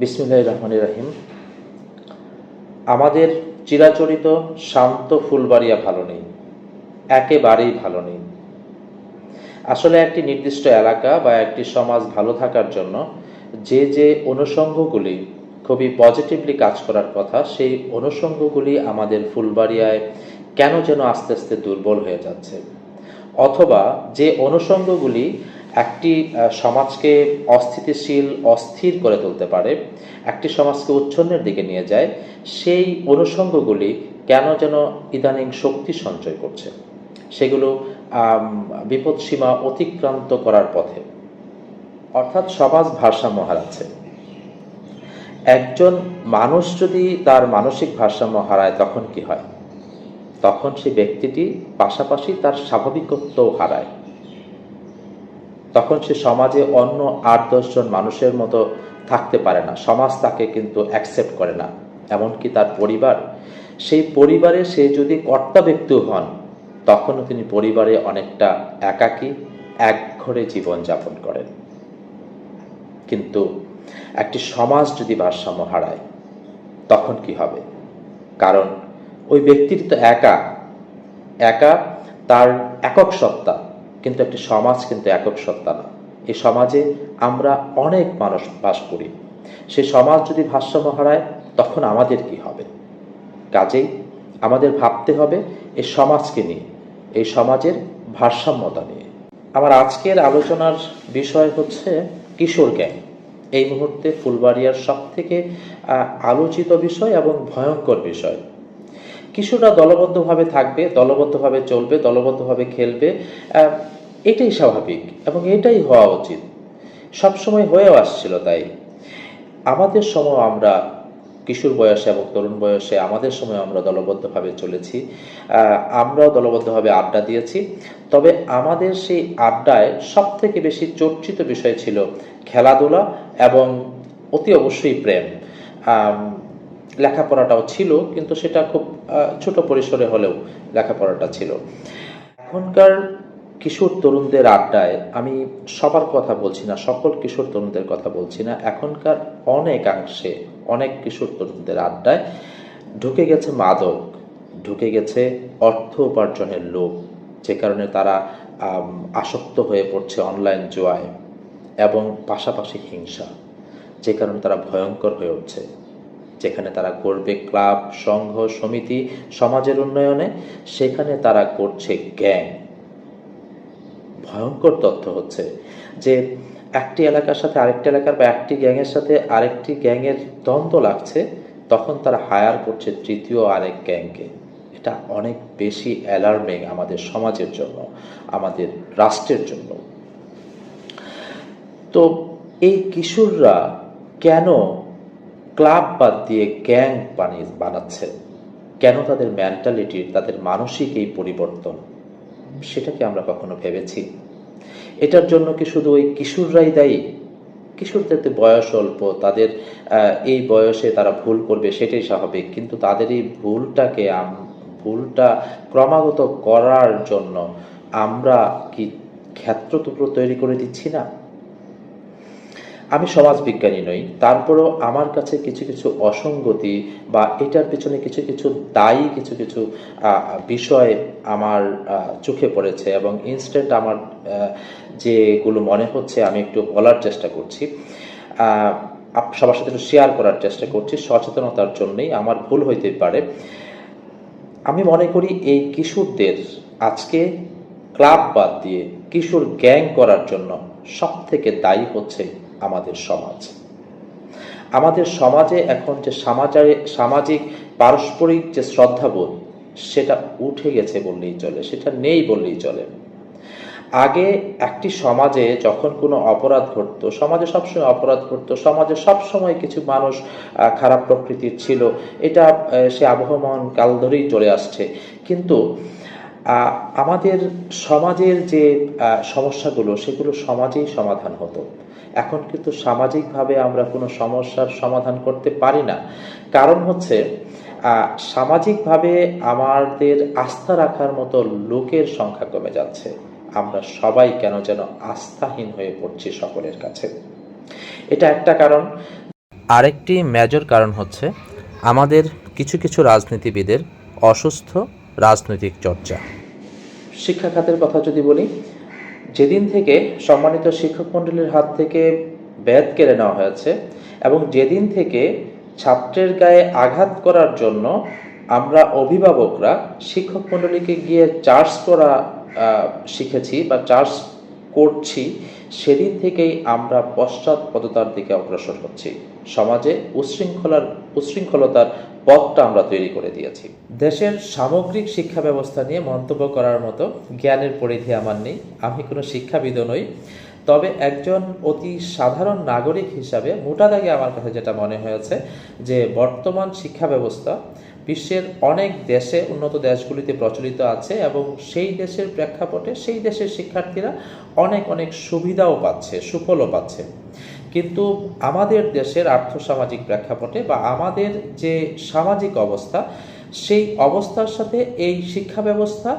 বিসমিল্লাহ রহমান রাহিম। আমাদের চিরাচরিত শান্ত ফুলবাড়িয়া ভালো নেই, একেবারেই ভালো নেই। আসলে একটি নির্দিষ্ট এলাকা বা একটি সমাজ ভালো থাকার জন্য যে যে অনুষঙ্গগুলি খুবই পজিটিভলি কাজ করার কথা, সেই অনুষঙ্গগুলি আমাদের ফুলবাড়িয়ায় কেন যেন আস্তে আস্তে দুর্বল হয়ে যাচ্ছে। অথবা যে অনুষঙ্গগুলি একটি সমাজকে অস্থিতিশীল, অস্থির করে তুলতে পারে, একটি সমাজকে উচ্ছন্নের দিকে নিয়ে যায়, সেই অনুষঙ্গগুলি কেন যেন ইদানিং শক্তি সঞ্চয় করছে? সেগুলো বিপদসীমা অতিক্রান্ত করার পথে। অর্থাৎ সমাজ ভারসাম্য হারাচ্ছে। একজন মানুষ যদি তার মানসিক ভারসাম্য হারায়, তখন কি হয়? তখন সেই ব্যক্তিটি পাশাপাশি তার স্বাভাবিকত্বও হারায়। তখন সে সমাজে অন্য আট দশজন মানুষের মতো থাকতে পারে না। সমাজ তাকে কিন্তু অ্যাকসেপ্ট করে না। এমনকি তার পরিবার, সেই পরিবারে সে যদি কর্তা ব্যক্তিও হন, তখনও তিনি পরিবারে অনেকটা একাকী একঘরে জীবনযাপন করেন। কিন্তু একটি সমাজ যদি ভারসাম্য হারায়, তখন কি হবে? কারণ ওই ব্যক্তিটি তো একা। একা তার একক সত্তা। কিন্তু একটি সমাজ কিন্তু একক সত্তা না। এই সমাজে আমরা অনেক মানুষ বাস করি। সেই সমাজ যদি ভারসাম্য হারায়, তখন আমাদের কি হবে? কাজেই আমাদের ভাবতে হবে এই সমাজকে নিয়ে, এই সমাজের ভারসাম্যতা নিয়ে। আমার আজকের আলোচনার বিষয় হচ্ছে কিশোর গ্যাং এই মুহূর্তে ফুলবাড়িয়ার সব থেকে আলোচিত বিষয় এবং ভয়ঙ্কর বিষয়। কিশোররা দলবদ্ধভাবে থাকবে, দলবদ্ধভাবে চলবে, দলবদ্ধভাবে খেলবে এটাই স্বাভাবিক এবং এটাই হওয়া উচিত। সবসময় হয়েও আসছিল তাই। আমাদের সময় আমরা কিশোর বয়সে এবং তরুণ বয়সে আমাদের সময় আমরা দলবদ্ধভাবে চলেছি আমরাও দলবদ্ধভাবে আড্ডা দিয়েছি। তবে আমাদের সেই আড্ডায় সব থেকে বেশি চর্চিত বিষয় ছিল খেলাধুলা এবং অতি অবশ্যই প্রেম। লেখাপড়াটাও ছিল, কিন্তু সেটা খুব ছোট পরিসরে হলেও লেখাপড়াটা ছিল। এখনকার কিশোর তরুণদের আড্ডায় আমি সবার কথা বলছি না, সকল কিশোর তরুণদের কথা বলছি না। এখনকার অনেকাংশে অনেক কিশোর তরুণদের আড্ডায় ঢুকে গেছে মাদক, ঢুকে গেছে অর্থ উপার্জনের লোভ, যে কারণে তারা আসক্ত হয়ে পড়ছে অনলাইন জোয়ায় এবং পাশাপাশি হিংসা, যে কারণে তারা ভয়ঙ্কর হয়ে উঠছে। যেখানে তারা করবে ক্লাব, সংঘ, সমিতি, সমাজের উন্নয়নে, সেখানে তারা করছে গ্যাং ভয়ঙ্কর তথ্য হচ্ছে যে একটি এলাকার সাথে আরেকটি এলাকার বা একটি গ্যাংয়ের সাথে আরেকটি গ্যাংয়ের দ্বন্দ্ব লাগছে, তখন তারা হায়ার করছে তৃতীয় আরেক গ্যাংকে। এটা অনেক বেশি অ্যালার্মিং আমাদের সমাজের জন্য, আমাদের রাষ্ট্রের জন্য। তো এই কিশোররা কেন ক্লাব বাদ দিয়ে গ্যাং বানিয়ে বানাচ্ছে। কেন তাদের মেন্টালিটির তাদের মানসিক এই পরিবর্তন? সেটাকে আমরা কখনো ভেবেছি? এটার জন্য কি শুধু ওই কিশোররাই দায়ী? কিশোরদের তো বয়স অল্প, তাদের এই বয়সে তারা ভুল করবে সেটাই স্বাভাবিক। কিন্তু তাদের এই ভুলটাকে ভুলটা ক্রমাগত করার জন্য আমরা কি ক্ষেত্রটুকরো তৈরি করে দিচ্ছি না? আমি সমাজবিজ্ঞানী নই, তারপরেও আমার কাছে কিছু কিছু অসঙ্গতি বা এটার পেছনে কিছু কিছু দায়ী, কিছু কিছু বিষয় আমার চোখে পড়েছে এবং ইনস্ট্যান্ট আমার যেগুলো মনে হচ্ছে আমি একটু বলার চেষ্টা করছি সবার সাথে একটু শেয়ার করার চেষ্টা করছি, সচেতনতার জন্যই, আমার ভুল হইতে পারে। আমি মনে করি এই কিশোরদের আজকে ক্লাব বাদ দিয়ে কিশোর গ্যাং করার জন্য সব থেকে দায়ী হচ্ছে আমাদের সমাজ। আমাদের সমাজে এখন যে সমাজে সামাজিক, পারস্পরিক যে শ্রদ্ধাবোধ, সেটা উঠে গেছে বললেই চলে, সেটা নেই বললেই চলে। আগে একটি সমাজে যখন কোনো অপরাধ ঘটতো, সমাজে সবসময় অপরাধ ঘটতো, সমাজে সবসময় কিছু মানুষ খারাপ প্রকৃতির ছিল, এটা সে আবহমান কাল ধরেই চলে আসছে। কিন্তু আমাদের সমাজের যে সমস্যাগুলো, সেগুলো সমাজেই সমাধান হতো। এখন কিন্তু সামাজিকভাবে আমরা কোনো সমস্যার সমাধান করতে পারি না। কারণ হচ্ছে সামাজিকভাবে আমাদের আস্থা রাখার মতো লোকের সংখ্যা কমে যাচ্ছে। আমরা সবাই কেন যেন আস্থাহীন হয়ে পড়ছি সকলের কাছে। এটা একটা কারণ। আরেকটি মেজর কারণ হচ্ছে, আমাদের কিছু কিছু রাজনীতিবিদের অসুস্থ রাজনৈতিক চর্চা। শিক্ষা খাতের কথা যদি বলি যেদিন থেকে সম্মানিত শিক্ষক মণ্ডলীর হাত থেকে ব্যাত কেড়ে নেওয়া হয়েছে এবং যেদিন থেকে ছাত্রের গায়ে আঘাত করার জন্য আমরা অভিভাবকরা, শিক্ষক মণ্ডলীকে গিয়ে চার্জ করা শিখেছি বা চার্জ করছি, সেদিন থেকেই আমরা পশ্চাৎপদতার দিকে অগ্রসর হচ্ছি। সমাজে উচ্ছৃঙ্খলার উচ্ছৃঙ্খলতার পথটা আমরা তৈরি করে দিয়েছি। দেশের সামগ্রিক শিক্ষা ব্যবস্থা নিয়ে মন্তব্য করার মতো জ্ঞানের পরিধি আমার নেই। আমি কোনো শিক্ষাবিদও নই। তবে একজন অতি সাধারণ নাগরিক হিসাবে মোটা দাগে আমার কাছে যেটা মনে হয়েছে যে বর্তমান শিক্ষা ব্যবস্থা বিশ্বের অনেক দেশে উন্নত দেশগুলিতে প্রচলিত আছে এবং সেই দেশের প্রেক্ষাপটে সেই দেশের শিক্ষার্থীরা অনেক অনেক সুবিধাও পাচ্ছে, সুফলও পাচ্ছে। কিন্তু আমাদের দেশের আর্থসামাজিক প্রেক্ষাপটে বা আমাদের যে সামাজিক অবস্থা, সেই অবস্থার সাথে এই শিক্ষা ব্যবস্থা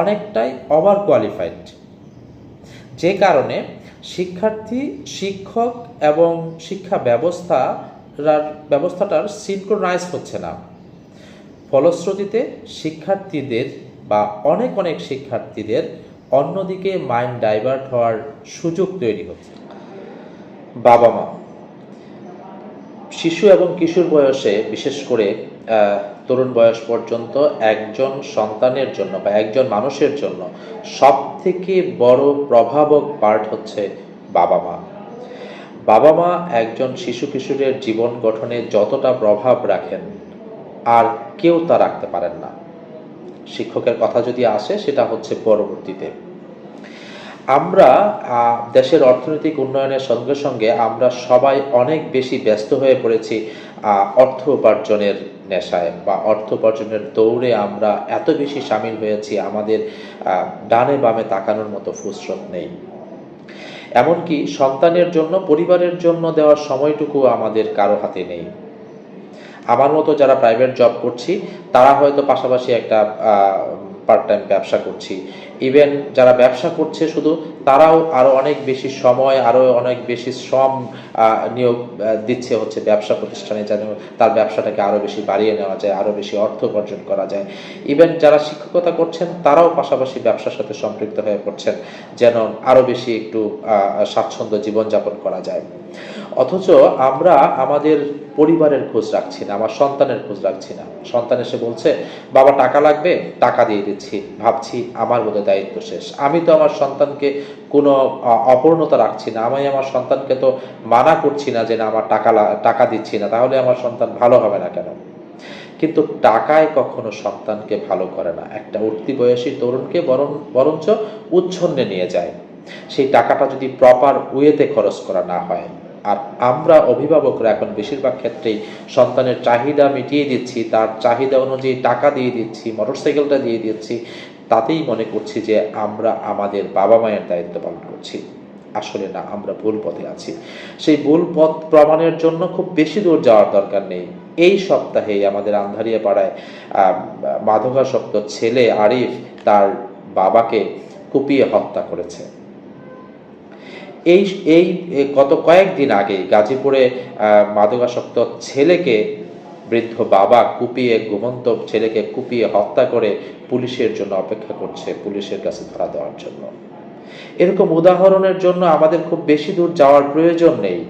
অনেকটাই ওভার কোয়ালিফাইড যে কারণে শিক্ষার্থী, শিক্ষক এবং শিক্ষা ব্যবস্থা ব্যবস্থাটার সিনক্রোনাইজ হচ্ছে না। ফলশ্রুতিতে শিক্ষার্থীদের বা অনেক অনেক শিক্ষার্থীদের অন্যদিকে মাইন্ড ডাইভার্ট হওয়ার সুযোগ তৈরি হচ্ছে। বাবা মা শিশু এবং কিশোর বয়সে, বিশেষ করে তরুণ বয়স পর্যন্ত একজন সন্তানের জন্য বা একজন মানুষের জন্য সব থেকে বড় প্রভাবক পার্ট হচ্ছে বাবা মা বাবা মা একজন শিশু কিশোরের জীবন গঠনে যতটা প্রভাব রাখেন, আর কেউ তা রাখতে পারেন না। শিক্ষকের কথা যদি আসে, সেটা হচ্ছে পরবর্তীতে। আমরা দেশের অর্থনৈতিক উন্নয়নের সঙ্গে সঙ্গে আমরা সবাই অনেক বেশি ব্যস্ত হয়ে পড়েছি অর্থ উপার্জনের নেশায় বা অর্থ উপার্জনের দৌড়ে আমরা এত বেশি সামিল হয়েছি, আমাদের ডানে বামে তাকানোর মতো ফুসরত নেই। এমনকি সন্তানের জন্য, পরিবারের জন্য দেওয়ার সময়টুকু আমাদের কারও হাতে নেই। আমার মতো যারা প্রাইভেট জব করছি, তারা হয়তো পাশাপাশি একটা পার্ট টাইম ব্যবসা করছি। ইভেন যারা ব্যবসা করছে, শুধু তারাও আরও অনেক বেশি সময় আরও অনেক বেশি শ্রম নিয়োগ দিচ্ছে হচ্ছে ব্যবসা প্রতিষ্ঠানে, যেন তার ব্যবসাটাকে আরও বেশি বাড়িয়ে নেওয়া যায় আরও বেশি অর্থ উপার্জন করা যায়। ইভেন যারা শিক্ষকতা করছেন, তারাও পাশাপাশি ব্যবসার সাথে সম্পৃক্ত হয়ে পড়ছেন, যেন আরও বেশি একটু স্বাচ্ছন্দ্য জীবনযাপন করা যায়। অথচ আমরা আমাদের পরিবারের খোঁজ রাখছি না, আমার সন্তানের খোঁজ রাখছি না। সন্তান এসে বলছে, বাবা, টাকা লাগবে? টাকা দিয়ে দিচ্ছি। ভাবছি আমার বোধহয় দায়িত্ব শেষ। আমি তো আমার সন্তানকে কোনো অপূর্ণতা রাখছি না। আমি আমার সন্তানকে তো মানা করছি না যে না, আমার টাকা টাকা দিচ্ছি না। তাহলে আমার সন্তান ভালো হবে না কেন? কিন্তু টাকায় কখনো সন্তানকে ভালো করে না। একটা উঠতি বয়সী তরুণকে বরং বরঞ্চ উচ্ছন্নে নিয়ে যায়। সেই টাকাটা যদি প্রপার ওয়েতে খরচ করা না হয় আর আমরা অভিভাবকরা এখন বেশিরভাগ ক্ষেত্রেই সন্তানের চাহিদা মিটিয়ে দিচ্ছি, তার চাহিদা অনুযায়ী টাকা দিয়ে দিচ্ছি, মোটরসাইকেলটা দিয়ে দিচ্ছি, তাতেই মনে করছি যে আমরা আমাদের বাবা মায়ের দায়িত্ব পালন করছি। আসলে না, আমরা ভুল পথে আছি। সেই ভুল পথ প্রমাণের জন্য খুব বেশি দূর যাওয়ার দরকার নেই। এই সপ্তাহে আমাদের আন্ধারিয়া পাড়ায় মাদকাসক্ত ছেলে আরিফ তার বাবাকে কুপিয়ে হত্যা করেছে। এই এই গত কয়েকদিন আগে গাজীপুরে মাদকাসক্ত ছেলেকে, বৃদ্ধ বাবা কুপিয়ে, ঘুমন্ত ছেলেকে কুপিয়ে হত্যা করে পুলিশের জন্য অপেক্ষা করছে, পুলিশের কাছে ধরা দেওয়ার জন্য। এরকম উদাহরণের জন্য আমাদের খুব বেশি দূর যাওয়ার প্রয়োজন নেই।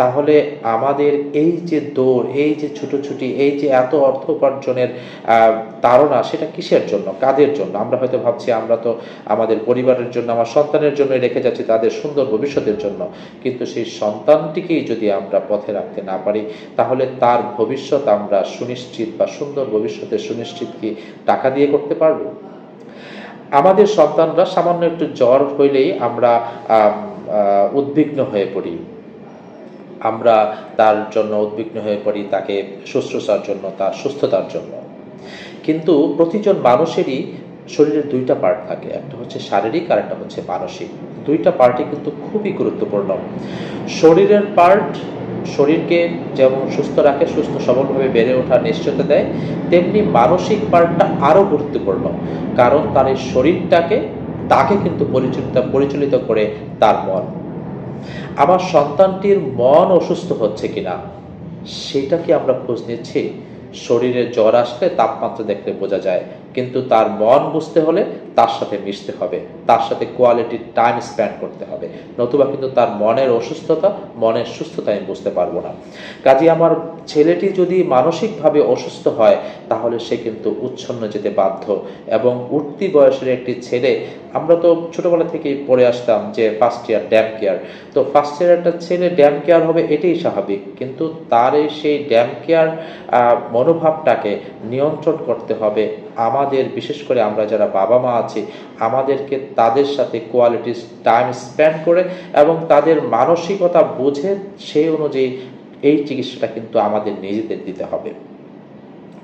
তাহলে আমাদের এই যে দৌড়, এই যে ছুটোছুটি, এই যে এত অর্থ উপার্জনের তাড়না, সেটা কিসের জন্য? কাদের জন্য? আমরা হয়তো ভাবছি আমরা তো আমাদের পরিবারের জন্য, আমার সন্তানের জন্য রেখে যাচ্ছি তাদের সুন্দর ভবিষ্যতের জন্য। কিন্তু সেই সন্তানটিকেই যদি আমরা পথে রাখতে না পারি, তাহলে তার ভবিষ্যৎ আমরা সুনিশ্চিত বা সুন্দর ভবিষ্যতের সুনিশ্চিত কি টাকা দিয়ে করতে পারব? আমাদের সন্তানরা সামান্য একটু জ্বর হইলেই আমরা উদ্বিগ্ন হয়ে পড়ি। আমরা তার জন্য উদ্বিগ্ন হয়ে পড়ি, তাকে শুশ্রূষার জন্য, তার সুস্থতার জন্য। কিন্তু প্রতিজন মানুষেরই শরীরের দুইটা পার্ট থাকে, একটা হচ্ছে শারীরিক আর একটা হচ্ছে মানসিক। দুইটা পার্টই কিন্তু খুবই গুরুত্বপূর্ণ। শরীরের পার্ট শরীরকে যেমন সুস্থ রাখে, সুস্থ সবলভাবে বেড়ে ওঠার নিশ্চয়তা দেয়, তেমনি মানসিক পার্টটা আরও গুরুত্বপূর্ণ। কারণ তার এই শরীরটাকে, তাকে কিন্তু পরিচালিত পরিচালিত করে তার মন। আমার সন্তানটির মন অসুস্থ হচ্ছে কিনা, সেটা কি আমরা খোঁজ নিচ্ছি? শরীরে জ্বর আসলে তাপমাত্রা দেখলে বোঝা যায়, কিন্তু তার মন বুঝতে হলে তার সাথে মিশতে হবে, তার সাথে কোয়ালিটি টাইম স্পেন্ড করতে হবে। নতুবা কিন্তু তার মনের অসুস্থতা, মনের সুস্থতা আমি বুঝতে পারব না। কাজে আমার ছেলেটি যদি মানসিকভাবে অসুস্থ হয়, তাহলে সে কিন্তু উচ্ছন্ন যেতে বাধ্য। এবং উঠতি বয়সের একটি ছেলে আমরা তো ছোটবেলা থেকেই পড়ে আসতাম যে ফার্স্ট ইয়ার ড্যাম কেয়ার তো ফার্স্ট ইয়ার একটা ছেলে ড্যাম কেয়ার হবে এটাই স্বাভাবিক। কিন্তু তার সেই ড্যাম কেয়ার মনোভাবটাকে নিয়ন্ত্রণ করতে হবে। আমাদের, বিশেষ করে আমরা যারা বাবা মা আছি, আমাদেরকে তাদের সাথে কোয়ালিটি টাইম স্পেন্ড করে এবং তাদের মানসিকতা বুঝে সেই অনুযায়ী এই চিকিৎসাটা কিন্তু আমাদের নিজেদের দিতে হবে।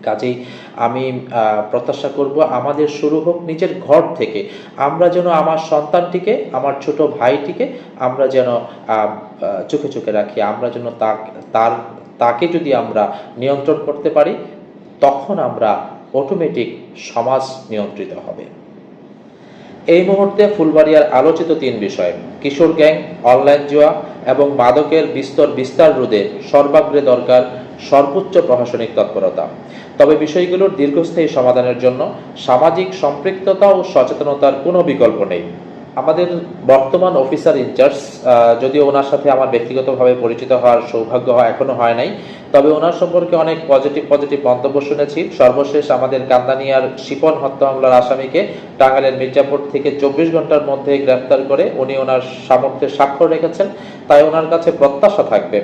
কাজেই আমি প্রত্যাশা করব আমাদের শুরু হোক নিজের ঘর থেকে। আমরা যেন আমার সন্তানটিকে, আমার ছোট ভাইটিকে আমরা যেন চোখে চোখে রাখি। আমরা যেন তার, তাকে যদি আমরা নিয়ন্ত্রণ করতে পারি, তখন আমরা অটোমেটিক সমাজ নিয়ন্ত্রিত হবে। এই মুহূর্তে ফুলবাড়িয়ার আলোচিত তিন বিষয়, কিশোর গ্যাং, অনলাইন জুয়া এবং মাদকের বিস্তর বিস্তার রোধে সর্বাগ্রে দরকার সর্বোচ্চ প্রশাসনিক তৎপরতা। তবে বিষয়গুলোর দীর্ঘস্থায়ী সমাধানের জন্য সামাজিক সম্পৃক্ততা ও সচেতনতার কোনো বিকল্প নেই। আমাদের বর্তমান অফিসার ইনচার্জ যদিও ওনার সাথে আমার ব্যক্তিগতভাবে পরিচিত হওয়ার সৌভাগ্য হয় এখনও হয় নাই, তবে ওনার সম্পর্কে অনেক পজিটিভ পজিটিভ মন্তব্য শুনেছি। সর্বশেষ আমাদের কান্দানিয়ার শিপন হত্যা মামলার আসামিকে টাঙ্গাইলের মির্জাপুর থেকে চব্বিশ ঘণ্টার মধ্যে গ্রেফতার করে উনি ওনার সামর্থ্যের স্বাক্ষর রেখেছেন। তাই ওনার কাছে প্রত্যাশা থাকবে।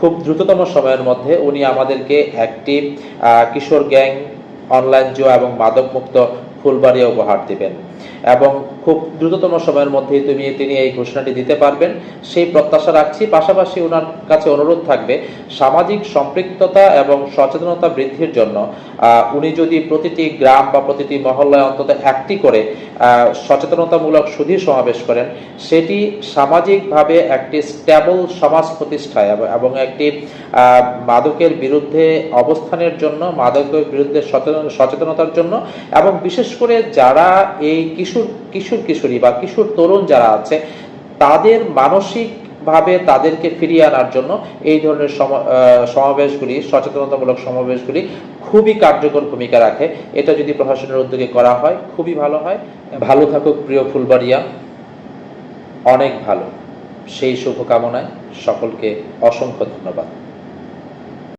খুব দ্রুততম সময়ের মধ্যে উনি আমাদেরকে একটি কিশোর গ্যাং অনলাইন জুয়া এবং মাদক মুক্ত ফুলবাড়িয়া উপহার দিবেন। এবং খুব দ্রুততম সময়ের মধ্যেই তুমি, তিনি এই ঘোষণাটি দিতে পারবেন। সেই প্রত্যাশা রাখছি। পাশাপাশি ওনার কাছে অনুরোধ থাকবে, সামাজিক সম্পৃক্ততা এবং সচেতনতা বৃদ্ধির জন্য উনি যদি প্রতিটি গ্রাম বা প্রতিটি মহল্লায় অন্তত একটি করে সচেতনতামূলক সুধীর সমাবেশ করেন, সেটি সামাজিকভাবে একটি স্ট্যাবল সমাজ প্রতিষ্ঠায় এবং- একটি মাদকের বিরুদ্ধে অবস্থানের জন্য, মাদকের বিরুদ্ধে সচেতনতার জন্য এবং বিশেষ করে যারা এই কিশোর কিশোর কিশোরী বা কিশোর তরুণ যারা আছে, তাদের মানসিক ভাবে তাদেরকে ফিরিয়ে আনার জন্য এই ধরনের সমাবেশগুলি, সচেতনতামূলক সমাবেশগুলি খুবই কার্যকর ভূমিকা রাখে। এটা যদি প্রশাসনের উদ্যোগে করা হয়, খুবই ভালো হয়। ভালো থাকুক প্রিয় ফুলবাড়িয়া। অনেক ভালো। সেই শুভকামনায় সকলকে অসংখ্য ধন্যবাদ।